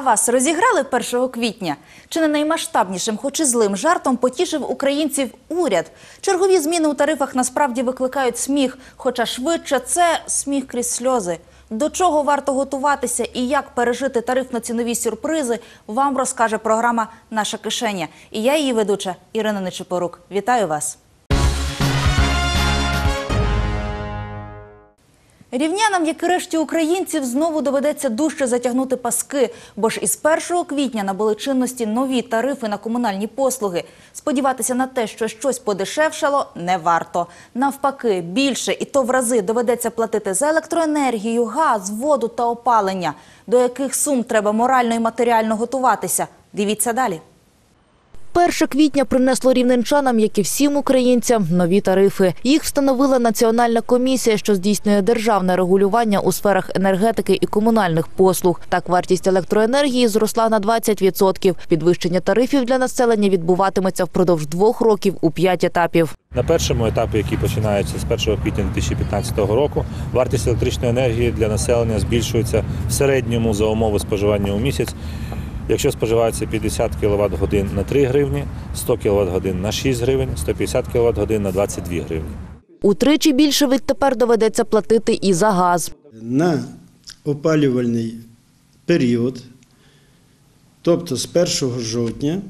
вас розіграли 1 квітня? Чи не наймасштабнішим, хоч і злим жартом потішив українців уряд? Чергові зміни у тарифах насправді викликають сміх, хоча швидше це сміх крізь сльози. До чого варто готуватися і як пережити тарифно-цінові сюрпризи, вам розкаже програма Наша кишеня. І я її ведуча Ірина Нечипорук. Вітаю вас. Рівнянам, як і решті українців, знову доведеться дужче затягнути паски, бо ж із 1 квітня набули чинності нові тарифи на комунальні послуги. Сподіватися на те, що щось подешевшало, не варто. Навпаки, більше і то в рази доведеться платити за електроенергію, газ, воду та опалення. До яких сум треба морально і матеріально готуватися? Дивіться далі. 1 квітня принесло рівненчанам, як і всім українцям, нові тарифи. Їх встановила Національна комісія, що здійснює державне регулювання у сферах енергетики і комунальних послуг. Так, вартість електроенергії зросла на 20%. Підвищення тарифів для населення відбуватиметься впродовж двох років у п'ять етапів. На першому етапі, який починається з 1 квітня 2015 року, вартість електричної енергії для населення збільшується в середньому за умови споживання у місяць. Якщо споживається 50 кВт годин на 3 гривні, 100 кВт годин на 6 гривень, 150 кВт годин на 22 гривні. Утричі більше відтепер доведеться платити і за газ. на опалювальний період, тобто з 1 жовтня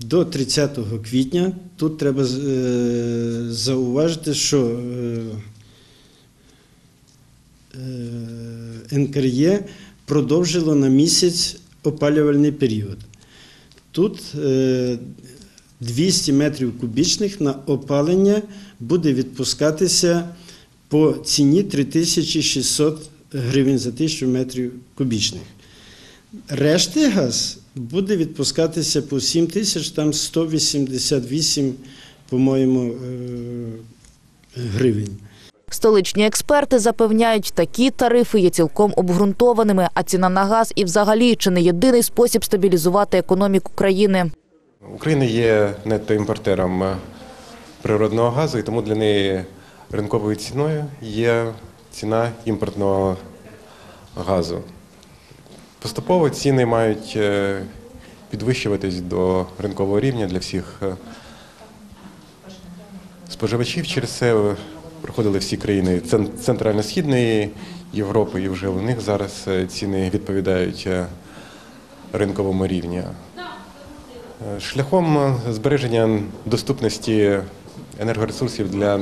до 30 квітня, тут треба е, зауважити, що е, е, НКРЄ продовжило на місяць опалювальний період. Тут е, 200 метрів кубічних на опалення буде відпускатися по ціні 3600 гривень за 1000 метрів кубічних. Решти газ буде відпускатися по 7 тисяч, там 188, по-моєму, е, гривень. Столичні експерти запевняють, такі тарифи є цілком обґрунтованими, а ціна на газ і взагалі чи не єдиний спосіб стабілізувати економіку країни. Україна є нетtoімпортером е, природного газу, і тому для неї ринковою ціною є ціна імпортного газу. Поступово ціни мають е, підвищуватись до ринкового рівня для всіх е, споживачів. Через це проходили всі країни цен- Центрально-Східної Європи, і вже у них зараз е, ціни відповідають е, ринковому рівню. Е, Шляхом збереження доступності енергоресурсів для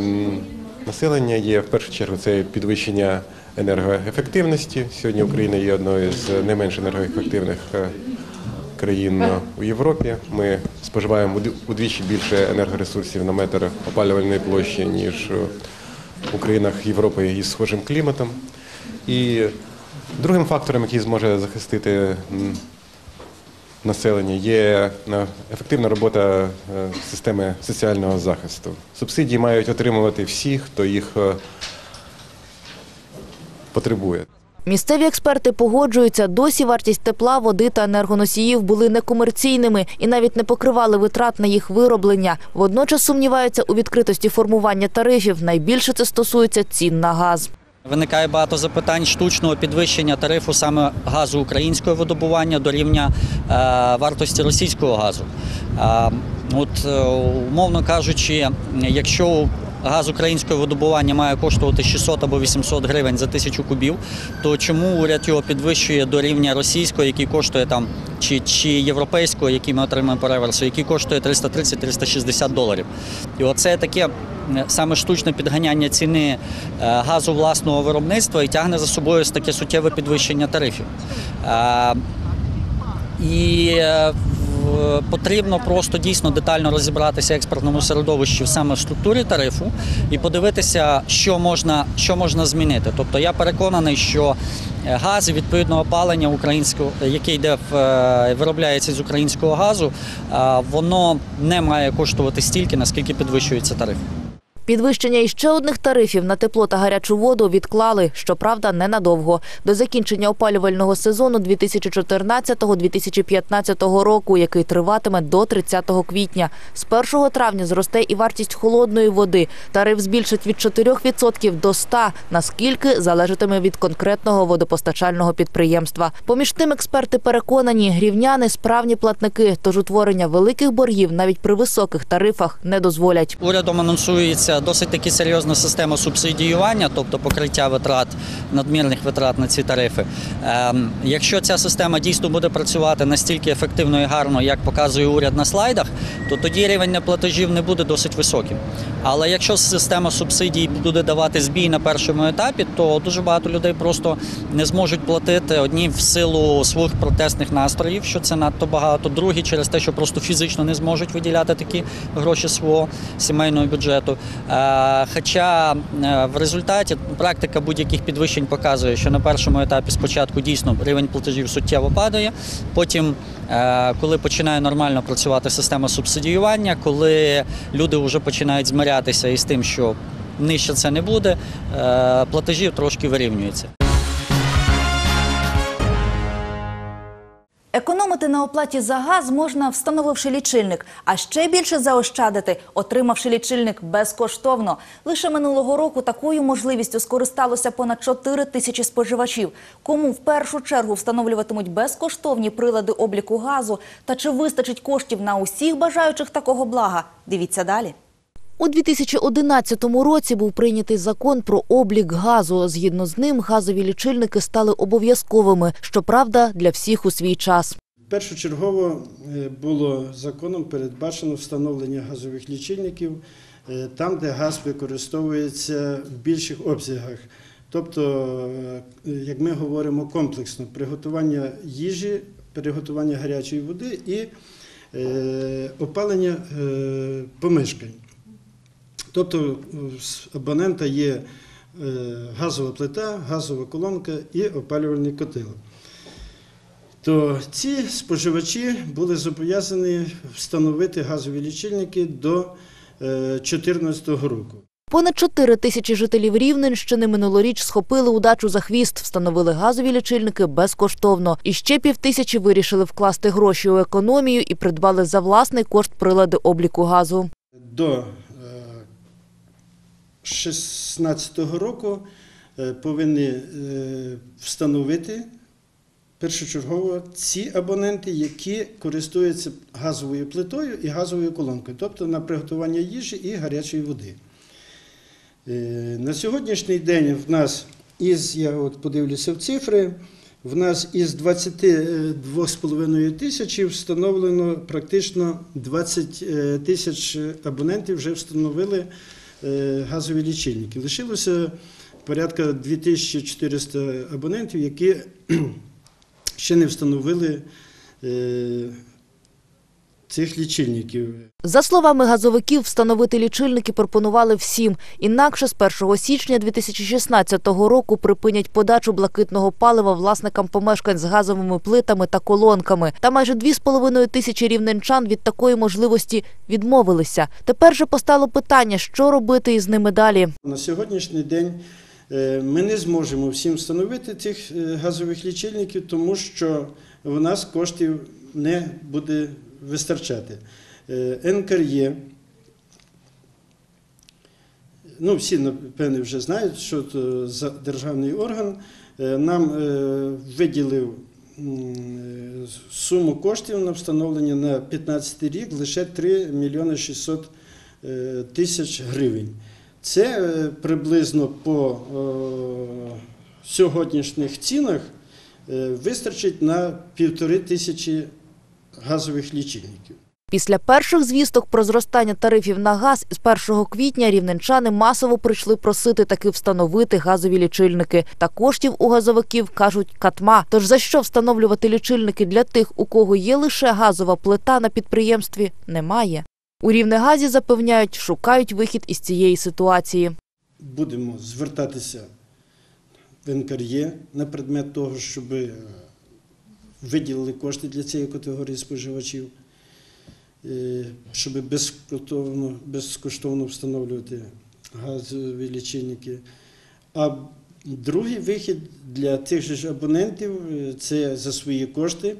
населення є в першу чергу це підвищення енергоефективності. Сьогодні Україна є одною з найменш енергоефективних країн у Європі. Ми споживаємо уд- удвічі більше енергоресурсів на метр опалювальної площі, ніж у країнах Європи із схожим кліматом. І другим фактором, який зможе захистити населення є е, ефективна робота е, системи соціального захисту. Субсидії мають отримувати всі, хто їх е, потребує. Місцеві експерти погоджуються, досі вартість тепла, води та енергоносіїв були некомерційними і навіть не покривали витрат на їх вироблення. Водночас сумніваються у відкритості формування тарифів. Найбільше це стосується цін на газ. Виникає багато запитань штучного підвищення тарифу саме газу українського видобування до рівня е, вартості російського газу. Е, от, е, умовно кажучи, якщо газ українського видобування має коштувати 600 або 800 гривень за тисячу кубів, то чому уряд його підвищує до рівня російського, який коштує там, чи, чи європейського, який ми отримаємо по реверсу, який коштує 330-360 доларів. І оце таке е, саме штучне підганяння ціни е, газу власного виробництва і тягне за собою таке суттєве підвищення тарифів. Е, І потрібно просто дійсно детально розібратися в експертному середовищі саме в структурі тарифу і подивитися, що можна, що можна змінити. Тобто я переконаний, що е, газ відповідного відповідно опалення українського, яке йде в е, виробляється з українського газу, е, воно не має коштувати стільки, наскільки підвищується тариф. Підвищення іще одних тарифів на тепло та гарячу воду відклали, щоправда, ненадовго. До закінчення опалювального сезону 2014-2015 року, який триватиме до 30 квітня. З 1 травня зросте і вартість холодної води. Тариф збільшить від 4% до 100%, наскільки залежатиме від конкретного водопостачального підприємства. Поміж тим, експерти переконані, рівняни справні платники, тож утворення великих боргів навіть при високих тарифах не дозволять. Урядом анонсується досить таки серйозна система субсидіювання, тобто покриття витрат, надмірних витрат на ці тарифи. Ем, якщо ця система дійсно буде працювати настільки ефективно і гарно, як показує уряд на слайдах, то тоді рівень неплатежів не буде досить високим. Але якщо система субсидій буде давати збій на першому етапі, то дуже багато людей просто не зможуть платити одні в силу своїх протестних настроїв, що це надто багато, другі через те, що просто фізично не зможуть виділяти такі гроші свого сімейного бюджету. Е, Хоча е, в результаті практика будь-яких підвищень показує, що на першому етапі спочатку дійсно рівень платежів суттєво падає. Потім, е, коли починає нормально працювати система субсидіювання, коли люди вже починають змирятися із тим, що нижче це не буде, платежів платежі трошки вирівнюються. На оплаті за газ можна, встановивши лічильник, а ще більше заощадити, отримавши лічильник безкоштовно. Лише минулого року такою можливістю скористалося понад 4 тисячі споживачів. Кому в першу чергу встановлюватимуть безкоштовні прилади обліку газу та чи вистачить коштів на усіх бажаючих такого блага? Дивіться далі. У 2011 році був прийнятий закон про облік газу. Згідно з ним, газові лічильники стали обов'язковими, щоправда, для всіх у свій час. Першочергово е, було законом передбачено встановлення газових лічильників е, там, де газ використовується в більших обсягах. Тобто, е, як ми говоримо комплексно, приготування їжі, приготування гарячої води і опалення помешкань. Тобто з абонента є газова плита, газова колонка і опалювальний котел. То ці споживачі були зобов'язані встановити газові лічильники до 2014 року. Понад 4 тисячі жителів Рівненщини минулоріч схопили удачу за хвіст, встановили газові лічильники безкоштовно. І ще півтисячі вирішили вкласти гроші у економію і придбали за власний кошт прилади обліку газу. До 2016 року е, повинні е, встановити першочергово ці абоненти, які користуються газовою плитою і газовою колонкою, тобто на приготування їжі і гарячої води. Е, На сьогоднішній день в нас із, я от подивлюся в цифри, в нас із 22,5 тисячі встановлено практично 20 е, тисяч абонентів вже встановили е, газові лічильники. Лишилося порядка 2400 абонентів, які ще не встановили е, цих лічильників. За словами газовиків, встановити лічильники пропонували всім. Інакше з 1 січня 2016 року припинять подачу блакитного палива власникам помешкань з газовими плитами та колонками. Та майже 2,5 тисячі рівненчан від такої можливості відмовилися. Тепер же постало питання, що робити із ними далі. На сьогоднішній день ми не зможемо всім встановити цих е, газових лічильників, тому що в нас коштів не буде вистачати. Е, НКРЄ, ну всі напевне вже знають, що це за державний орган е, нам е, виділив е, суму коштів на встановлення на 15 рік лише 3 мільйони 600 е, тисяч гривень. Це е, приблизно по е, сьогоднішніх цінах е, вистачить на півтори тисячі газових лічильників. Після перших звісток про зростання тарифів на газ з 1 квітня рівненчани масово прийшли просити таки встановити газові лічильники. Та коштів у газовиків кажуть катма. Тож за що встановлювати лічильники для тих, у кого є лише газова плита на підприємстві, немає. У Рівнегазі запевняють, шукають вихід із цієї ситуації. Будемо звертатися в НКРЄ на предмет того, щоб е, виділили кошти для цієї категорії споживачів, е, щоб безкоштовно, безкоштовно встановлювати газові лічильники. А другий вихід для тих же абонентів е, це за свої кошти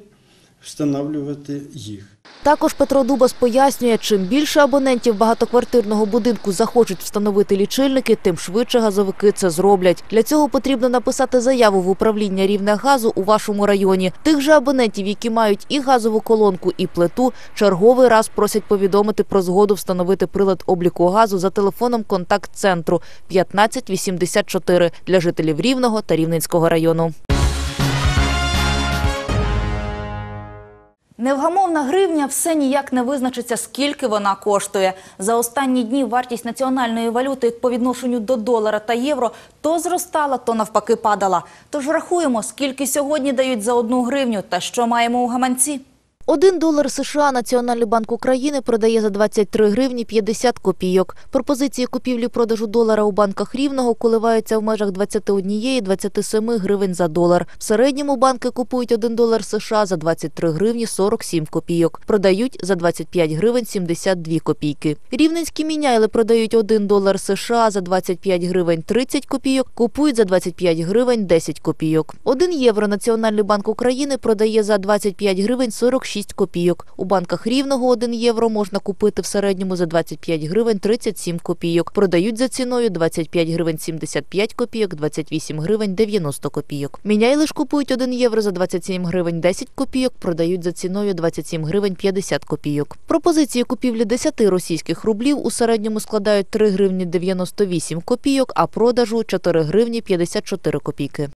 встановлювати їх. Також Петро Дубас пояснює, чим більше абонентів багатоквартирного будинку захочуть встановити лічильники, тим швидше газовики це зроблять. Для цього потрібно написати заяву в управління рівня газу у вашому районі. Тих же абонентів, які мають і газову колонку, і плиту, черговий раз просять повідомити про згоду встановити прилад обліку газу за телефоном контакт-центру 1584 для жителів Рівного та Рівненського району. Невгамовна гривня все ніяк не визначиться, скільки вона коштує. За останні дні вартість національної валюти по відношенню до долара та євро то зростала, то навпаки падала. Тож рахуємо, скільки сьогодні дають за одну гривню та що маємо у гаманці. Один долар США Національний банк України продає за 23 гривні 50 копійок. Пропозиції купівлі-продажу долара у банках Рівного коливаються в межах 21-27 гривень за долар. В середньому банки купують 1 долар США за 23 гривні 47 копійок. Продають за 25 гривень 72 копійки. Рівненські міняйли продають 1 долар США за 25 гривень 30 копійок, купують за 25 гривень 10 копійок. 1 євро Національний банк України продає за 25 гривень 46 копійок. У банках Рівного 1 євро можна купити в середньому за 25 гривень 37 копійок. Продають за ціною 25 гривень 75 копійок, 28 гривень 90 копійок. Міняйли ж купують 1 євро за 27 гривень 10 копійок, продають за ціною 27 гривень 50 копійок. Пропозиції купівлі 10 російських рублів у середньому складають 3 гривні 98 копійок, а продажу 4 гривні 54 копійки.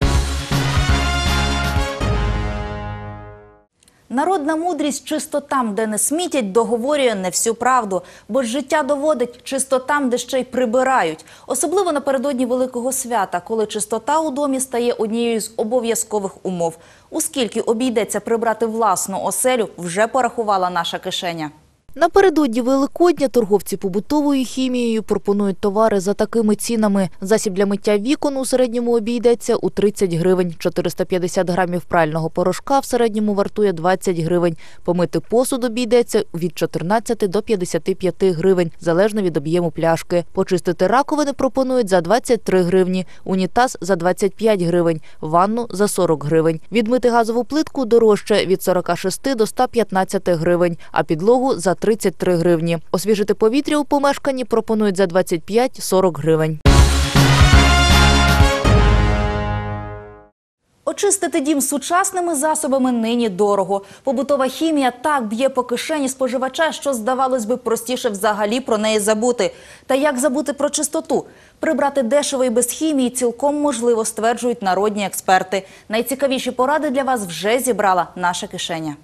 Народна мудрість чисто там, де не смітять, договорює не всю правду, бо життя доводить чисто там, де ще й прибирають. Особливо напередодні Великого свята, коли чистота у домі стає однією з обов'язкових умов. Ускільки обійдеться прибрати власну оселю, вже порахувала наша кишеня. Напередодні Великодня торговці побутовою хімією пропонують товари за такими цінами. Засіб для миття вікон у середньому обійдеться у 30 гривень. 450 грамів прального порошка в середньому вартує 20 гривень. Помити посуд обійдеться від 14 до 55 гривень, залежно від об'єму пляшки. Почистити раковини пропонують за 23 гривні, унітаз за 25 гривень, ванну за 40 гривень. Відмити газову плитку дорожче від 46 до 115 гривень, а підлогу за 33 гривні. Освіжити повітря у помешканні пропонують за 25-40 гривень. Очистити дім сучасними засобами нині дорого. Побутова хімія так б'є по кишені споживача, що, здавалось би, простіше взагалі про неї забути. Та як забути про чистоту? Прибрати дешево і без хімії цілком можливо, стверджують народні експерти. Найцікавіші поради для вас вже зібрала наша кишеня.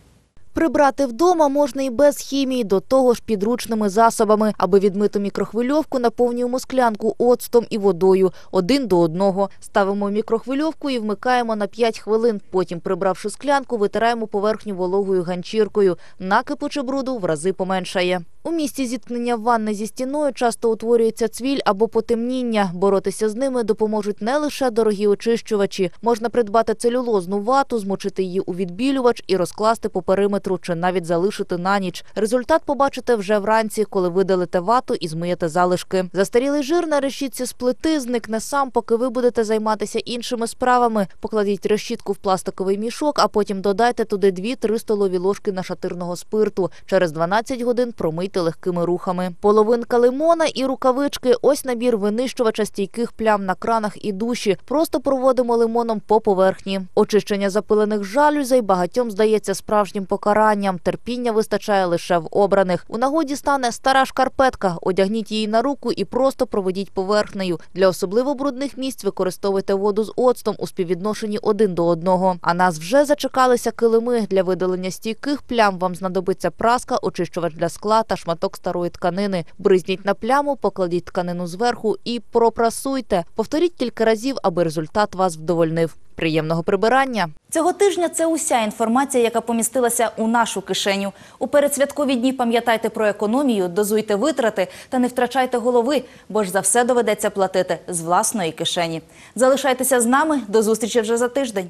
Прибрати вдома можна і без хімії, до того ж підручними засобами. Аби відмити мікрохвильовку, наповнюємо склянку оцтом і водою один до одного. Ставимо мікрохвильовку і вмикаємо на 5 хвилин. Потім, прибравши склянку, витираємо поверхню вологою ганчіркою. Накипу чи бруду в рази поменшає. У місці зіткнення ванни зі стіною часто утворюється цвіль або потемніння. Боротися з ними допоможуть не лише дорогі очищувачі. Можна придбати целюлозну вату, змочити її у відбілювач і розкласти по периметру чи навіть залишити на ніч. Результат побачите вже вранці, коли видалите вату і змиєте залишки. Застарілий жир на решітці з плити зникне сам, поки ви будете займатися іншими справами. Покладіть решітку в пластиковий мішок, а потім додайте туди 2-3 столові ложки нашатирного спирту. Через 12 годин промийте легкими рухами. Половинка лимона і рукавички – ось набір винищувача стійких плям на кранах і душі. Просто проводимо лимоном по поверхні. Очищення запилених жалюзей багатьом здається справжнім покаранням. Терпіння вистачає лише в обраних. У нагоді стане стара шкарпетка. Одягніть її на руку і просто проведіть поверхнею. Для особливо брудних місць використовуйте воду з оцтом у співвідношенні один до одного. А нас вже зачекалися килими. Для видалення стійких плям вам знадобиться праска, очищувач для скла та шматок старої тканини. Бризніть на пляму, покладіть тканину зверху і пропрасуйте. Повторіть кілька разів, аби результат вас вдовольнив. Приємного прибирання! Цього тижня це уся інформація, яка помістилася у нашу кишеню. У передсвяткові дні пам'ятайте про економію, дозуйте витрати та не втрачайте голови, бо ж за все доведеться платити з власної кишені. Залишайтеся з нами. До зустрічі вже за тиждень.